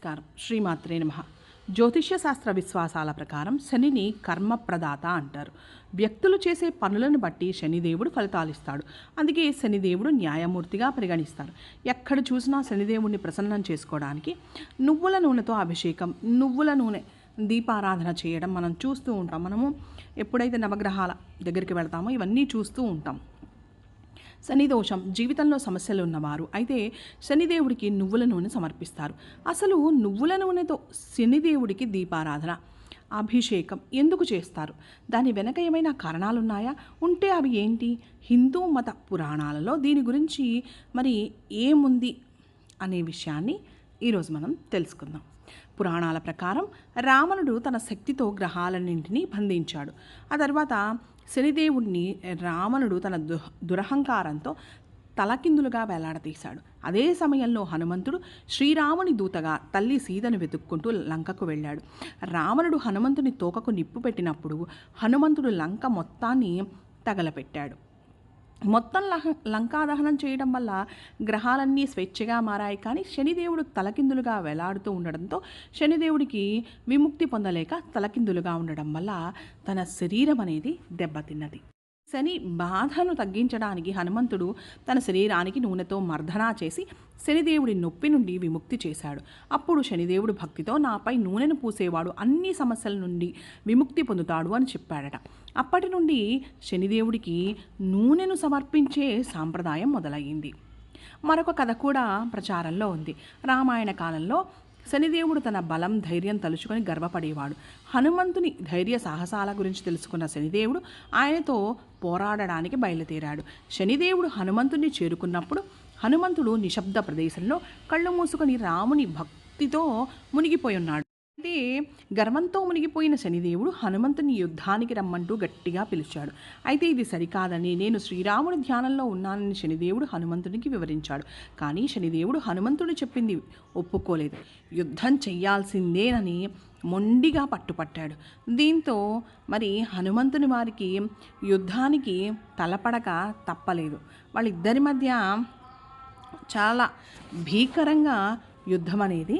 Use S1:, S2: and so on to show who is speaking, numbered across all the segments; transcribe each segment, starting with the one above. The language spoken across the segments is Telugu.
S1: నమస్కారం. శ్రీమాత్రే నమ. జ్యోతిష్య శాస్త్ర విశ్వాసాల ప్రకారం శనిని కర్మప్రదాత అంటారు. వ్యక్తులు చేసే పనులను బట్టి శనిదేవుడు ఫలితాలు ఇస్తాడు. అందుకే శనిదేవుడు న్యాయమూర్తిగా పరిగణిస్తారు. ఎక్కడ చూసినా శనిదేవుడిని ప్రసన్నం చేసుకోవడానికి నువ్వుల నూనెతో అభిషేకం నువ్వుల నూనె దీపారాధన చేయడం మనం చూస్తూ ఉంటాం. మనము ఎప్పుడైతే నవగ్రహాల దగ్గరికి వెళ్తామో ఇవన్నీ చూస్తూ ఉంటాం. శని దోషం జీవితంలో సమస్యలు ఉన్నవారు. అయితే శనిదేవుడికి నువ్వుల నూనె సమర్పిస్తారు. అసలు నువ్వుల నూనెతో శనిదేవుడికి దీపారాధన అభిషేకం ఎందుకు చేస్తారు? దాని వెనక ఏమైనా కారణాలున్నాయా? ఉంటే అవి ఏంటి? హిందూ మత పురాణాలలో దీని గురించి మరి ఏముంది? అనే విషయాన్ని ఈరోజు మనం తెలుసుకుందాం. పురాణాల ప్రకారం రావణుడు తన శక్తితో గ్రహాలన్నింటినీ బంధించాడు. ఆ తర్వాత శనిదేవుడిని రావణుడు తన దు దురహంకారంతో తలకిందులుగా వేలాడదీశాడు అదే సమయంలో హనుమంతుడు శ్రీరాముని దూతగా తల్లి సీతను వెతుక్కుంటూ లంకకు వెళ్ళాడు. రావణుడు హనుమంతుని తోకకు నిప్పు పెట్టినప్పుడు హనుమంతుడు లంక మొత్తాన్ని తగలపెట్టాడు. మొత్తం లహ లంకా దహనం చేయడం వల్ల గ్రహాలన్నీ స్వేచ్ఛగా మారాయి. కానీ శనిదేవుడు తలకిందులుగా వేలాడుతూ ఉండడంతో శనిదేవుడికి విముక్తి పొందలేక తలకిందులుగా ఉండడం వల్ల తన శరీరం అనేది దెబ్బతిన్నది. శని బాధను తగ్గించడానికి హనుమంతుడు తన శరీరానికి నూనెతో మర్దనా చేసి శనిదేవుడి నొప్పి నుండి విముక్తి చేశాడు. అప్పుడు శనిదేవుడు భక్తితో నాపై నూనెను పూసేవాడు అన్ని సమస్యల నుండి విముక్తి పొందుతాడు అని చెప్పాడట. అప్పటి నుండి శనిదేవుడికి నూనెను సమర్పించే సాంప్రదాయం మొదలయ్యింది. మరొక కథ కూడా ప్రచారంలో ఉంది. రామాయణ కాలంలో శనిదేవుడు తన బలం ధైర్యం తలుచుకొని గర్వపడేవాడు. హనుమంతుని ధైర్య సాహసాల గురించి తెలుసుకున్న శనిదేవుడు ఆయనతో పోరాడడానికి బయలుదేరాడు. శనిదేవుడు హనుమంతుని చేరుకున్నప్పుడు హనుమంతుడు నిశ్శబ్ద ప్రదేశంలో కళ్ళు మూసుకొని రాముని భక్తితో మునిగిపోయి ఉన్నాడు. అయితే గర్వంతో మునిగిపోయిన శనిదేవుడు హనుమంతుని యుద్ధానికి రమ్మంటూ గట్టిగా పిలిచాడు. అయితే ఇది సరికాదని నేను శ్రీరాముడి ధ్యానంలో ఉన్నానని శనిదేవుడు హనుమంతునికి వివరించాడు. కానీ శనిదేవుడు హనుమంతుడు చెప్పింది ఒప్పుకోలేదు. యుద్ధం చెయ్యాల్సిందేనని మొండిగా పట్టుపట్టాడు. దీంతో మరి హనుమంతుని వారికి యుద్ధానికి తలపడక తప్పలేదు. వాళ్ళిద్దరి మధ్య చాలా భీకరంగా యుద్ధం అనేది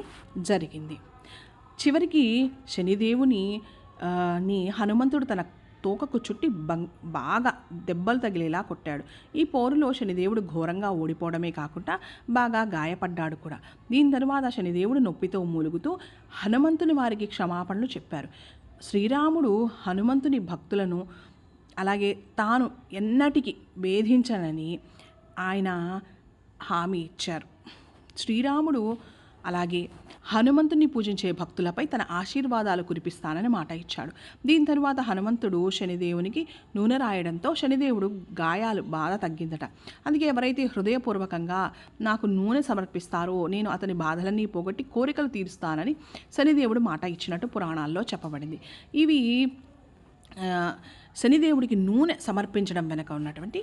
S1: జరిగింది. చివరికి శనిదేవుని ని హనుమంతుడు తన తోకకు చుట్టి బంగ్ బాగా దెబ్బలు తగిలేలా కొట్టాడు. ఈ పోరులో శనిదేవుడు ఘోరంగా ఓడిపోవడమే కాకుండా బాగా గాయపడ్డాడు కూడా. దీని తరువాత శనిదేవుడు నొప్పితో మూలుగుతూ హనుమంతుని వారికి క్షమాపణలు చెప్పారు. శ్రీరాముడు హనుమంతుని భక్తులను అలాగే తాను ఎన్నటికీ వేధించనని ఆయన హామీ ఇచ్చారు. శ్రీరాముడు అలాగే హనుమంతుని పూజించే భక్తులపై తన ఆశీర్వాదాలు కురిపిస్తానని మాట ఇచ్చాడు. దీని తరువాత హనుమంతుడు శనిదేవునికి నూనె రాయడంతో శనిదేవుడు గాయాలు బాధ తగ్గిందట. అందుకే ఎవరైతే హృదయపూర్వకంగా నాకు నూనె సమర్పిస్తారో నేను అతని బాధలన్నీ పోగొట్టి కోరికలు తీరుస్తానని శనిదేవుడు మాట ఇచ్చినట్టు పురాణాల్లో చెప్పబడింది. ఇవి శనిదేవుడికి నూనె సమర్పించడం వెనక ఉన్నటువంటి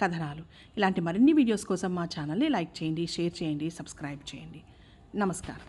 S1: కథనాలు. ఇలాంటి మరిన్ని వీడియోస్ కోసం మా ఛానల్ని లైక్ చేయండి షేర్ చేయండి సబ్స్క్రైబ్ చేయండి. నమస్కారం